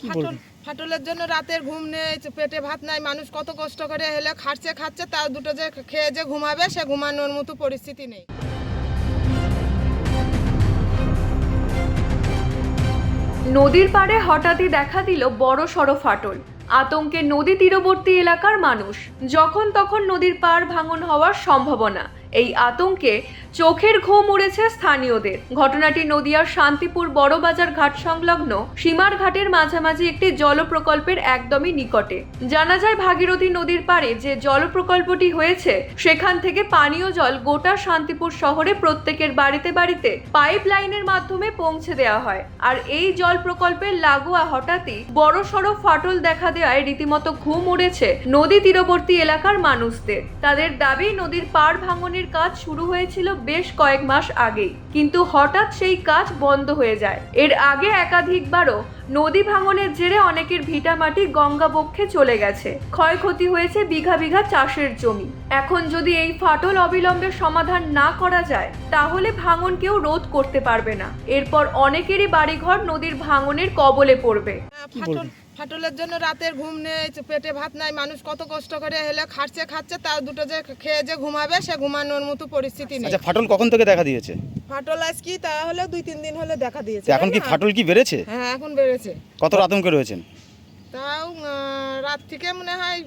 ফাটল ফাটলের জন্য রাতের ঘুম নেই পেটে ভাত নাই মানুষ কত কষ্ট করে হেলে খাচ্ছে খাচ্ছে তার দুটো যে খেয়ে যে ঘুমাবে সে ঘুমানোর মতো পরিস্থিতি নেই। নদীর পাড়ে হঠাৎই দেখা দিল বড় সড়ো ফাটল। আতঙ্কে নদী তীরবর্তী এলাকার মানুষ। যখন তখন নদীর পাড় ভাঙন হওয়ার সম্ভাবনা। এই আতঙ্কে চোখের ঘুম উড়েছে স্থানীয়দের। ঘটনাটি নদিয়ার শান্তিপুর বড়বাজার ঘাট সংলগ্ন সীমার ঘাটের মাঝামাঝি একটি জল প্রকল্পের একদমই নিকটে। জানা যায়, ভাগীরথী নদীর পাড়ে যে জল প্রকল্পটি হয়েছে, সেখান থেকে পানীয় জল গোটা শান্তিপুর শহরে প্রত্যেকের বাড়িতে বাড়িতে পাইপ লাইনের মাধ্যমে পৌঁছে দেওয়া হয়। আর এই জল প্রকল্পের লাগোয়া হঠাৎই বড় সড়ো ফাটল দেখা দেওয়ায় রীতিমতো ঘুম উড়েছে নদী তীরবর্তী এলাকার মানুষদের। তাদের দাবি, নদীর পাড় ভাঙনের কাজ শুরু হয়েছিল বেশ কয়েক মাস আগেই। কিন্তু হঠাৎ সেই কাজ বন্ধ হয়ে যায়। এর আগে একাধিকবারও নদী ভাঙনের জেরে অনেকের ভিটামাটি গঙ্গা বক্ষে চলে গেছে। ক্ষয়ক্ষতি হয়েছে বিঘা বিঘা চাষের জমি। এখন যদি এই ফাটল অবিলম্বে সমাধান না করা যায়, তাহলে ভাঙন কেউ রোধ করতে পারবে না। এরপর অনেকেরই বাড়িঘর নদীর ভাঙনের কবলে পড়বে। হ্যাঁ, ফাটল ফাটলের জন্য রাতের ঘুম নেই পেটে ভাত নাই মানুষ কত কষ্ট করে হেলে খাচ্ছে খাচ্ছে তার দুটো যে খেয়ে যে ঘুমাবে সে ঘুমানোর মতো পরিস্থিতি নেই। আচ্ছা ফাটল কখন থেকে দেখা দিয়েছে? ফাটল আজ কি তাহলে দুই তিন দিন হলে দেখা দিয়েছে এখন কি ফাটল কি বেড়েছে? হ্যাঁ এখন বেড়েছে। কত আতঙ্কে রয়েছেন? তাও রাত থেকে মনে হয়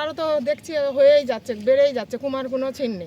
আরও তো দেখছি হয়েই যাচ্ছে বেড়েই যাচ্ছে কুমার কোনো চিহ্ন নেই।